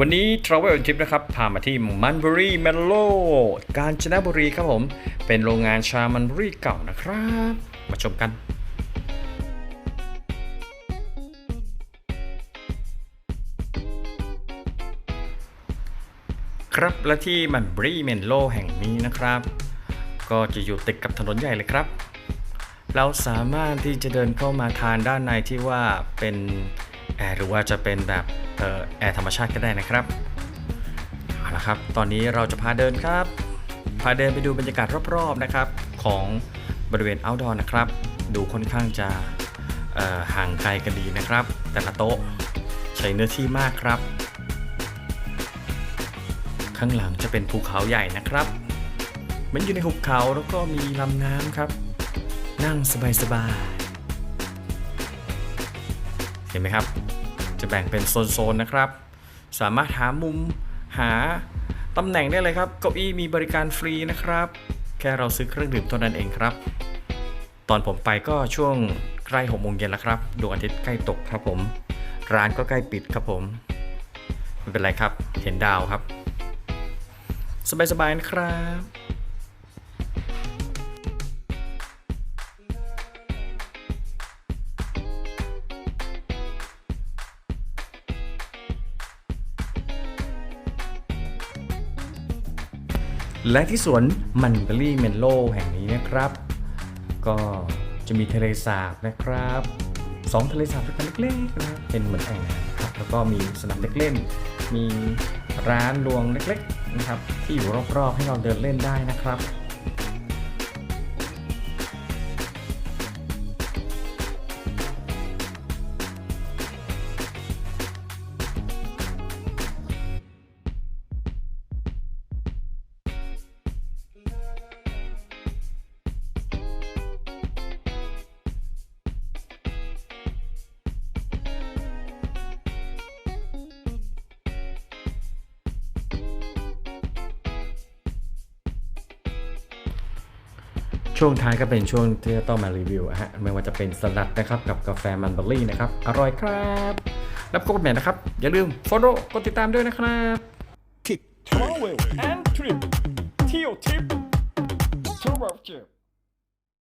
วันนี้ Travel and Trip นะครับ พามาที่มันบุรีเมลโลกาญจนบุรีครับผม เป็นโรงงานชามันบุรีเก่านะครับ มาชมกันครับและที่มันบรีเมนโลแห่งนี้นะครับ ก็จะอยู่ติดกับถนนใหญ่เลยครับ เราสามารถที่จะเดินเข้ามาทานด้านในที่ว่าเป็น แอร์หรือว่าจะเป็นแบบออแอร์ธรรมชาติก็ได้นะครับเอาละครับ ตอนนี้เราจะพาเดินครับ พาเดินไปดูบรรยากาศรอบๆนะครับของบริเวณ outdoor นะครับ ดูค่อนข้างจะห่างไกลกันดีนะครับ แต่ละโต๊ะใช้เนื้อที่มากครับ ข้างหลังจะเป็นภูเขาใหญ่นะครับมันอยู่ในหุบเขาแล้วก็มีลำน้ำครับ นั่งสบายๆ เห็นไหมครับ จะแบ่งเป็นโซนๆนะครับ สามารถหามุมหาตำแหน่งได้เลยครับเก้าอี้มีบริการฟรีนะครับ แค่เราซื้อเครื่องดื่มเท่านั้นเองครับ ตอนผมไปก็ช่วงใกล้หกโมงเย็นแล้วครับดวงอาทิตย์ใกล้ตกครับผม ร้านก็ใกล้ปิดครับผมไม่เป็นไรครับ เห็นดาวครับ สบายๆนะครับ และที่สวนมันเบอรี่เมนโลแห่งนี้นะครับ ก็จะมีทะเลสาบนะครับสองทะเลสาบกันเล็กๆนะเป็นเหมือนแอ่งน้ำนะครับแล้วก็มีสนามเด็กเล่น มีร้านรวงเล็กๆนะครับที่อยู่รอบๆให้เราเดินเล่นได้นะครับ ช่วงท้ายก็เป็นช่วงที่จะต้องมารีวิวอะฮะไม่ว่าจะเป็นสลัดนะครับกับกาแฟมันเบอร์รี่นะครับ อร่อยครับรับกดแหม่นะครับ อย่าลืม follow กดติดตามด้วยนะครับ Travel and Trip เที่ยวทิป t r a v e Trip